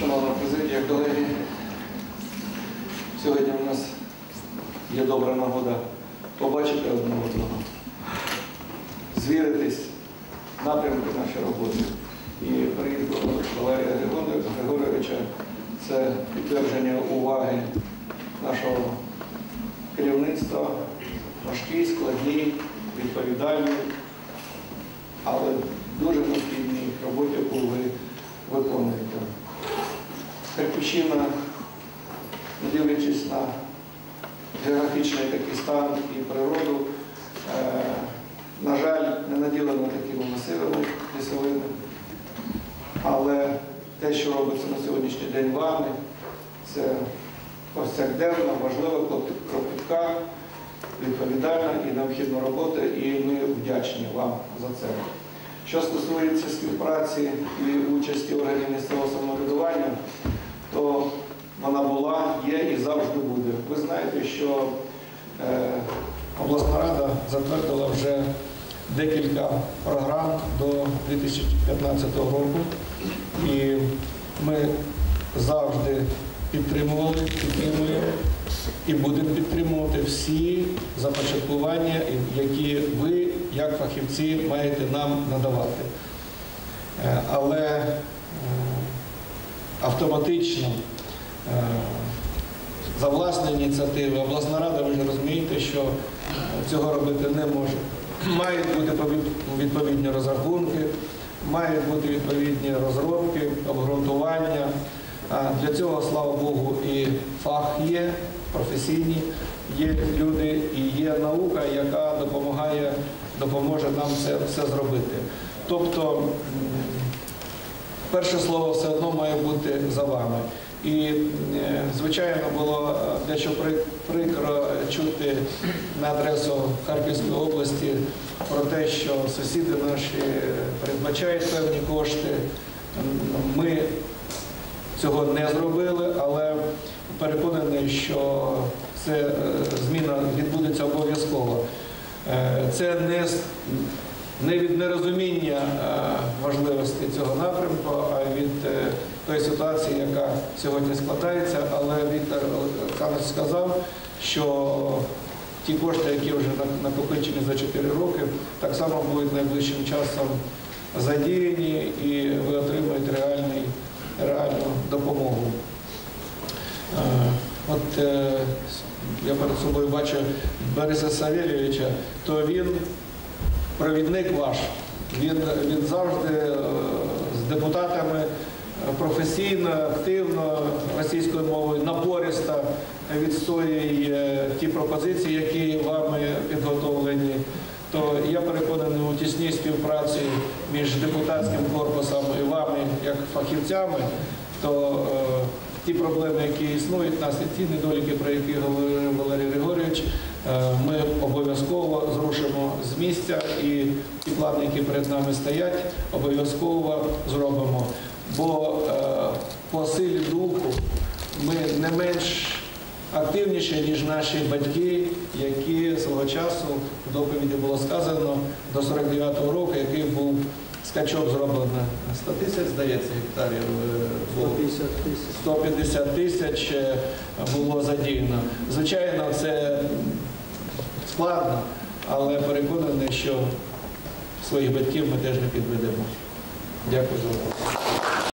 Шановна президія, колеги, сьогодні у нас є добра нагода побачити одне одного, звіритись напрямку нашої роботи. І приїзд Валерія Григоровича це підтвердження уваги нашого керівництва, важкій, складній, відповідальній, але дуже необхідній роботі, яку ви виконуєте. Харківщина, дивлячись на географічний такий стан і природу, е, на жаль, не наділена такими масивами лісовими. Але те, що робиться на сьогоднішній день вами, це повсякденна, важлива, кропітка, відповідальна і необхідна робота, і ми вдячні вам за це. Що стосується співпраці і участі органів місцевого самоврядування, вона була, є і завжди буде. Ви знаєте, що е, обласна рада затвердила вже декілька програм до 2015 року, і ми завжди підтримували, підтримуємо і будемо підтримувати всі започаткування, які ви, як фахівці, маєте нам надавати. Е, Але е, автоматично за власні ініціативи обласна рада, ви ж розумієте, що цього робити не може. Мають бути відповідні розрахунки, мають бути відповідні розробки, обґрунтування. Для цього, слава Богу, і фах є, професійні є люди, і є наука, яка допомагає, допоможе нам це все зробити. Тобто, перше слово все одно має бути за вами. І, е, звичайно, було е, дещо прикро чути на адресу Харківської області про те, що сусіди наші передбачають певні кошти. Ми цього не зробили, але переконаний, що е, зміна відбудеться обов'язково. Е, Це не, не від нерозуміння е, важливості цього напрямку, а від е, тої ситуації, яка сьогодні складається. Але Віктор Олександрович сказав, що ті кошти, які вже накопичені за 4 роки, так само будуть найближчим часом задіяні і ви отримаєте реальний, реальну допомогу. Е, От я перед собою бачу Бориса Савельовича, то він провідник ваш. Він, він завжди е, з депутатами е, професійно, активно російською мовою напористо відстоює ті пропозиції, які вами підготовлені. То я переконаний у тісній співпраці між депутатським корпусом і вами, як фахівцями, то е, ті проблеми, які існують нас, і ті недоліки, про які говорив Валерій Григорійович, е, ми обов'язково місця і ті плани, які перед нами стоять, обов'язково зробимо. Бо е, по силі духу ми не менш активніші, ніж наші батьки, які свого часу в доповіді було сказано до 49-го року, який був скачок зроблений на 100 тисяч, здається, гектарів. е, було. 150 тисяч е, було задіяно. Звичайно, це складно, але переконаний, що своїх батьків ми теж не підведемо. Дякую за увагу.